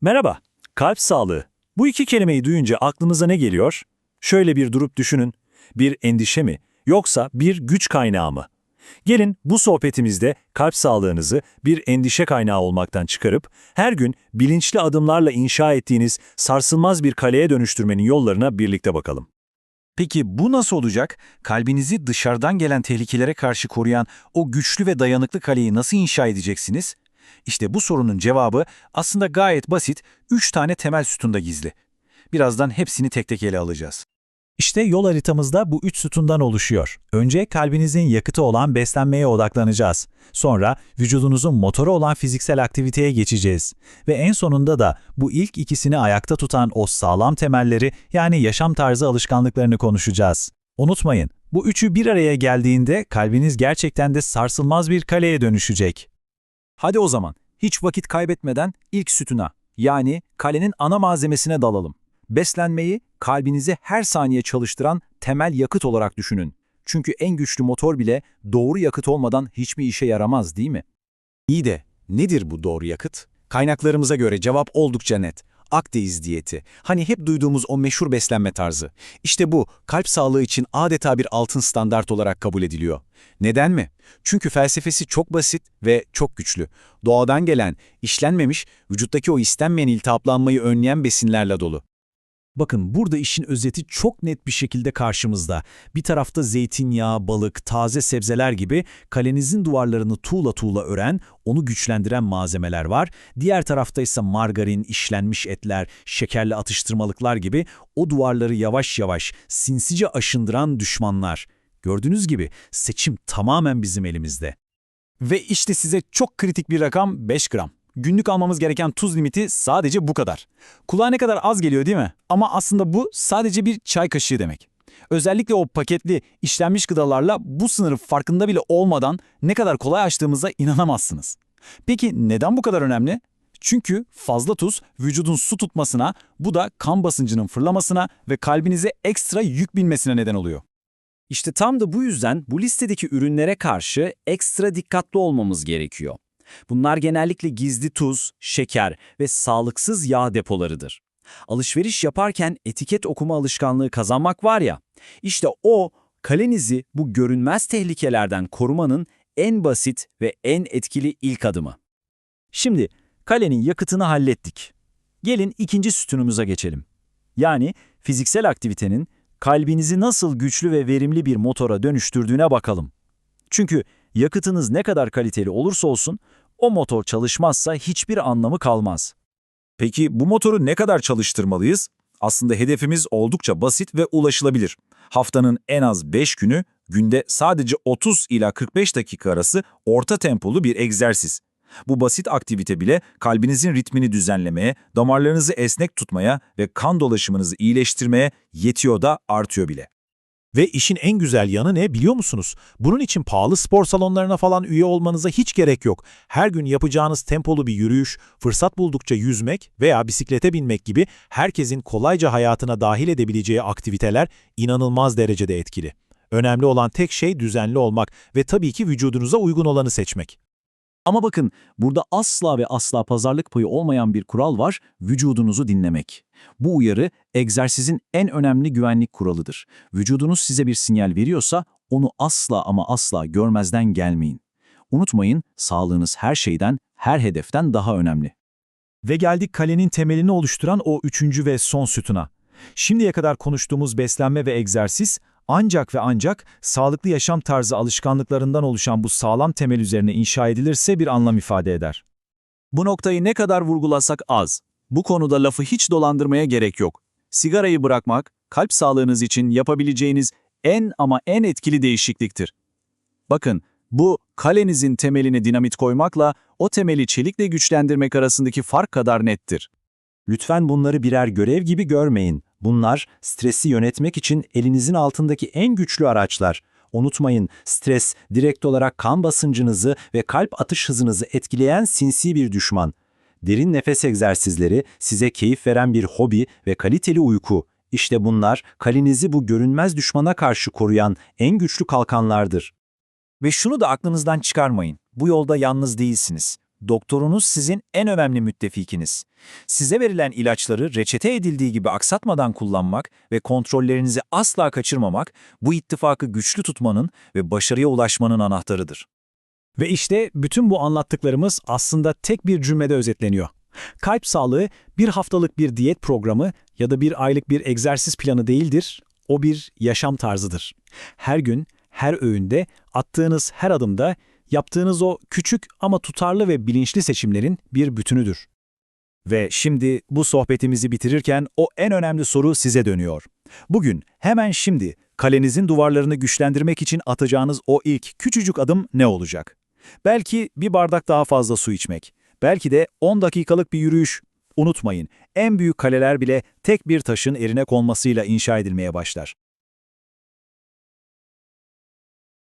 Merhaba, kalp sağlığı. Bu iki kelimeyi duyunca aklınıza ne geliyor? Şöyle bir durup düşünün. Bir endişe mi, yoksa bir güç kaynağı mı? Gelin bu sohbetimizde kalp sağlığınızı bir endişe kaynağı olmaktan çıkarıp her gün bilinçli adımlarla inşa ettiğiniz sarsılmaz bir kaleye dönüştürmenin yollarına birlikte bakalım. Peki bu nasıl olacak? Kalbinizi dışarıdan gelen tehlikelere karşı koruyan o güçlü ve dayanıklı kaleyi nasıl inşa edeceksiniz? İşte bu sorunun cevabı aslında gayet basit, 3 tane temel sütunda gizli. Birazdan hepsini tek tek ele alacağız. İşte yol haritamızda bu üç sütundan oluşuyor. Önce kalbinizin yakıtı olan beslenmeye odaklanacağız. Sonra vücudunuzun motoru olan fiziksel aktiviteye geçeceğiz. Ve en sonunda da bu ilk ikisini ayakta tutan o sağlam temelleri yani yaşam tarzı alışkanlıklarını konuşacağız. Unutmayın, bu üçü bir araya geldiğinde kalbiniz gerçekten de sarsılmaz bir kaleye dönüşecek. Hadi o zaman hiç vakit kaybetmeden ilk sütuna yani kalenin ana malzemesine dalalım. Beslenmeyi kalbinizi her saniye çalıştıran temel yakıt olarak düşünün. Çünkü en güçlü motor bile doğru yakıt olmadan hiçbir işe yaramaz değil mi? İyi de nedir bu doğru yakıt? Kaynaklarımıza göre cevap oldukça net. Akdeniz diyeti. Hani hep duyduğumuz o meşhur beslenme tarzı. İşte bu kalp sağlığı için adeta bir altın standart olarak kabul ediliyor. Neden mi? Çünkü felsefesi çok basit ve çok güçlü. Doğadan gelen, işlenmemiş, vücuttaki o istenmeyen iltihaplanmayı önleyen besinlerle dolu. Bakın burada işin özeti çok net bir şekilde karşımızda. Bir tarafta zeytinyağı, balık, taze sebzeler gibi kalenizin duvarlarını tuğla tuğla ören, onu güçlendiren malzemeler var. Diğer tarafta ise margarin, işlenmiş etler, şekerli atıştırmalıklar gibi o duvarları yavaş yavaş, sinsice aşındıran düşmanlar. Gördüğünüz gibi seçim tamamen bizim elimizde. Ve işte size çok kritik bir rakam 5 gram. Günlük almamız gereken tuz limiti sadece bu kadar. Kulağa ne kadar az geliyor değil mi? Ama aslında bu sadece bir çay kaşığı demek. Özellikle o paketli, işlenmiş gıdalarla bu sınırı farkında bile olmadan ne kadar kolay açtığımıza inanamazsınız. Peki neden bu kadar önemli? Çünkü fazla tuz vücudun su tutmasına, bu da kan basıncının fırlamasına ve kalbinize ekstra yük binmesine neden oluyor. İşte tam da bu yüzden bu listedeki ürünlere karşı ekstra dikkatli olmamız gerekiyor. Bunlar genellikle gizli tuz, şeker ve sağlıksız yağ depolarıdır. Alışveriş yaparken etiket okuma alışkanlığı kazanmak var ya, işte o kalenizi bu görünmez tehlikelerden korumanın en basit ve en etkili ilk adımı. Şimdi kalenin yakıtını hallettik. Gelin ikinci sütunumuza geçelim. Yani fiziksel aktivitenin kalbinizi nasıl güçlü ve verimli bir motora dönüştürdüğüne bakalım. Çünkü yakıtınız ne kadar kaliteli olursa olsun o motor çalışmazsa hiçbir anlamı kalmaz. Peki bu motoru ne kadar çalıştırmalıyız? Aslında hedefimiz oldukça basit ve ulaşılabilir. Haftanın en az 5 günü, günde sadece 30 ila 45 dakika arası orta tempolu bir egzersiz. Bu basit aktivite bile kalbinizin ritmini düzenlemeye, damarlarınızı esnek tutmaya ve kan dolaşımınızı iyileştirmeye yetiyor da artıyor bile. Ve işin en güzel yanı ne biliyor musunuz? Bunun için pahalı spor salonlarına falan üye olmanıza hiç gerek yok. Her gün yapacağınız tempolu bir yürüyüş, fırsat buldukça yüzmek veya bisiklete binmek gibi herkesin kolayca hayatına dahil edebileceği aktiviteler inanılmaz derecede etkili. Önemli olan tek şey düzenli olmak ve tabii ki vücudunuza uygun olanı seçmek. Ama bakın burada asla ve asla pazarlık payı olmayan bir kural var, vücudunuzu dinlemek. Bu uyarı egzersizin en önemli güvenlik kuralıdır. Vücudunuz size bir sinyal veriyorsa onu asla ama asla görmezden gelmeyin. Unutmayın sağlığınız her şeyden, her hedeften daha önemli. Ve geldik kalenin temelini oluşturan o üçüncü ve son sütuna. Şimdiye kadar konuştuğumuz beslenme ve egzersiz ancak ve ancak sağlıklı yaşam tarzı alışkanlıklarından oluşan bu sağlam temel üzerine inşa edilirse bir anlam ifade eder. Bu noktayı ne kadar vurgulasak az. Bu konuda lafı hiç dolandırmaya gerek yok. Sigarayı bırakmak, kalp sağlığınız için yapabileceğiniz en ama en etkili değişikliktir. Bakın, bu kalenizin temeline dinamit koymakla o temeli çelikle güçlendirmek arasındaki fark kadar nettir. Lütfen bunları birer görev gibi görmeyin. Bunlar stresi yönetmek için elinizin altındaki en güçlü araçlar. Unutmayın, stres direkt olarak kan basıncınızı ve kalp atış hızınızı etkileyen sinsi bir düşman. Derin nefes egzersizleri size keyif veren bir hobi ve kaliteli uyku. İşte bunlar kalenizi bu görünmez düşmana karşı koruyan en güçlü kalkanlardır. Ve şunu da aklınızdan çıkarmayın. Bu yolda yalnız değilsiniz. Doktorunuz sizin en önemli müttefikiniz. Size verilen ilaçları reçete edildiği gibi aksatmadan kullanmak ve kontrollerinizi asla kaçırmamak bu ittifakı güçlü tutmanın ve başarıya ulaşmanın anahtarıdır. Ve işte bütün bu anlattıklarımız aslında tek bir cümlede özetleniyor. Kalp sağlığı bir haftalık bir diyet programı ya da bir aylık bir egzersiz planı değildir, o bir yaşam tarzıdır. Her gün, her öğünde, attığınız her adımda yaptığınız o küçük ama tutarlı ve bilinçli seçimlerin bir bütünüdür. Ve şimdi bu sohbetimizi bitirirken o en önemli soru size dönüyor. Bugün, hemen şimdi kalenizin duvarlarını güçlendirmek için atacağınız o ilk küçücük adım ne olacak? Belki bir bardak daha fazla su içmek, belki de 10 dakikalık bir yürüyüş. Unutmayın, en büyük kaleler bile tek bir taşın erine konmasıyla inşa edilmeye başlar.